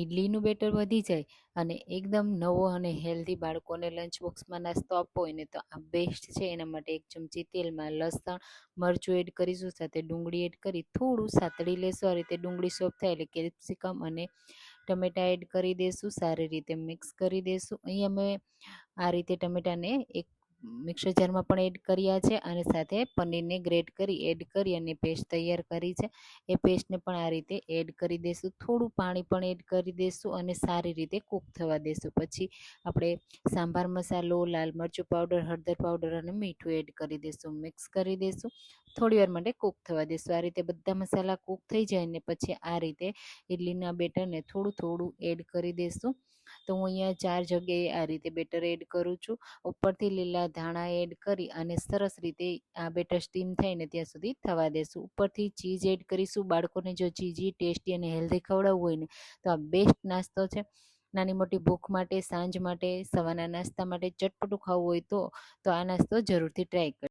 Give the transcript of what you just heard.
ઇડલીનું better વધી જાય અને એકદમ નવો અને હેલ્ધી બાળકોને લંચ બોક્સમાં નાસ્તો આપવો હોય ને તો આ બેસ્ટ છે. એના માટે એક ચમચી તેલમાં લસણ, મરચું એડ કરીશું, સાથે ડુંગળી એડ કરી થોડું સાતળી લેશું. આ રીતે ડુંગળી સોફ થાય એટલે કેપ્સિકમ અને ટમેટા એડ કરી દઈશું સારી રીતે મિક્સ કરી દઈશું અહીં અમે આ રીતે ટમેટાને એક મિક્સર જારમાં પણ એડ કર્યા છે અને સાથે પનીરને ગ્રેટ કરી, એડ કરી અને પેસ્ટ તૈયાર કરી છે. એ પેસ્ટને પણ આ રીતે એડ કરી દઈશું થોડું પાણી પણ એડ કરી દઈશું અને સારી રીતે કૂક થવા દઈશું પછી આપણે સાંભાર મસાલો, લાલ મરચું પાવડર, હળદર પાવડર અને મીઠું એડ કરી દઈશું મિક્સ કરી દઈશું થોડી વાર માટે કૂક થવા દઈશું આ રીતે બધા મસાલા કૂક થઈ જાય ને પછી આ રીતે ઇડલીના બેટરને થોડું થોડું એડ કરી દઈશું તો હું અહીંયા ચાર જગ્યાએ આ રીતે બેટર એડ કરું છું. ઉપરથી લીલા ધાણા એડ કરી અને સરસ રીતે આ બેટર સ્ટીમ થઈને ત્યાં સુધી થવા દેશું. ઉપરથી ચીઝ એડ કરીશું. બાળકોને જો ચીઝી, ટેસ્ટી અને હેલ્ધી ખવડાવવું હોય ને, તો આ બેસ્ટ નાસ્તો છે. નાની મોટી ભૂખ માટે, સાંજ માટે, સવારના નાસ્તા માટે ચટપટું ખાવું હોય તો તો આ નાસ્તો જરૂરથી ટ્રાય કરજો.